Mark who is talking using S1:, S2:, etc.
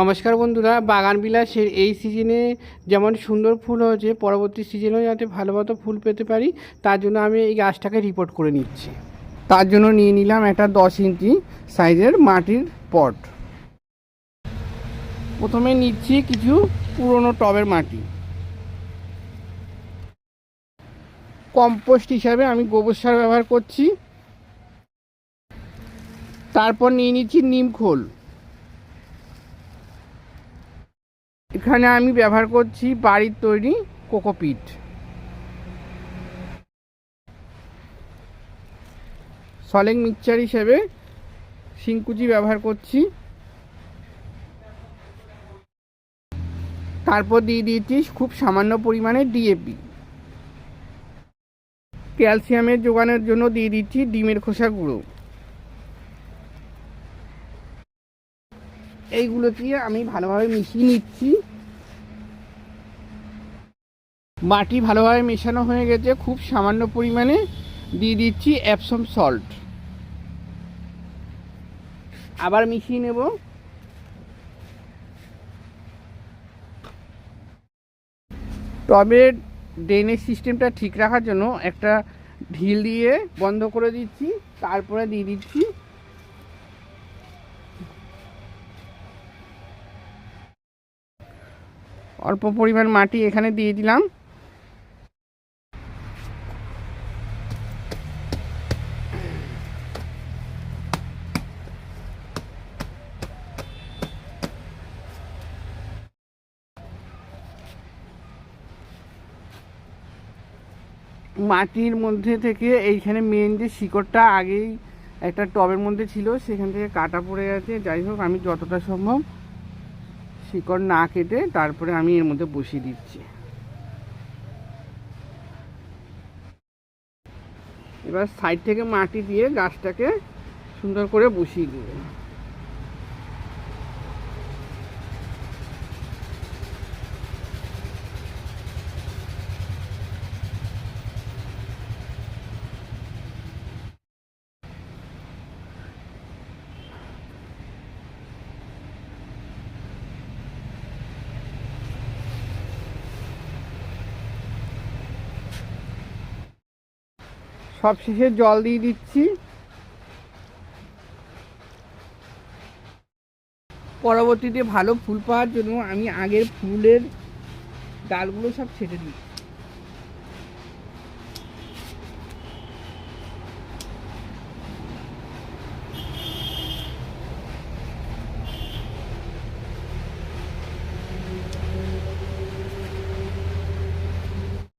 S1: নমস্কার বন্ধুরা, বাগান বিলাসের এই সিজনে যেমন সুন্দর ফুল হয়েছে, পরবর্তী সিজনেও যাতে ভালো মতো ফুল পেতে পারি, তার জন্য আমি এই গাছটাকে রিপোর্ট করে নিচ্ছি। তার জন্য নিয়ে নিলাম একটা দশ ইঞ্চি সাইজের মাটির পট। প্রথমে নিচ্ছি কিছু পুরনো টবের মাটি। কম্পোস্ট হিসাবে আমি গোবর সার ব্যবহার করছি। তারপর নিয়ে নিচ্ছি নিম খোল। এখানে আমি ব্যবহার করছি বাড়ির তৈরি কোকোপিট সলেং মিক্সচার হিসেবে শিংকুচি ব্যবহার করছি। তারপর দিয়ে দিয়েছি খুব সামান্য পরিমাণে ডিএপি। ক্যালসিয়ামের যোগানোর জন্য দিয়ে দিচ্ছি ডিমের খোসা গুঁড়ো। এইগুলো দিয়ে আমি ভালোভাবে মিশিয়ে নিচ্ছি। মাটি ভালোভাবে মেশানো হয়ে গেছে, খুব সামান্য পরিমাণে দিয়ে দিচ্ছি অ্যাপসম সল্ট আবার মিশিয়ে নেব। টবের ড্রেনেজ সিস্টেমটা ঠিক রাখার জন্য একটা ঢিল দিয়ে বন্ধ করে দিচ্ছি, তারপরে দিয়ে দিচ্ছি অল্প পরিমাণ মাটি এখানে দিয়ে দিলাম। মাটির মধ্যে থেকে এইখানে মেন যে শিকড়টা আগেই একটা টবের মধ্যে ছিল, সেখান থেকে কাটা পড়ে গেছে। যাই হোক, আমি যতটা সম্ভব শিকড় না কেটে তারপরে আমি এর মধ্যে বসিয়ে দিচ্ছি। এবার সাইড থেকে মাটি দিয়ে গাছটাকে সুন্দর করে বসিয়ে দেবো। সব শেষে জল দিয়ে দিচ্ছি। পরবর্তীতে ভালো ফুল পাওয়ার জন্য আমি আগের ফুলের ডালগুলো সব ছেটে দিচ্ছি।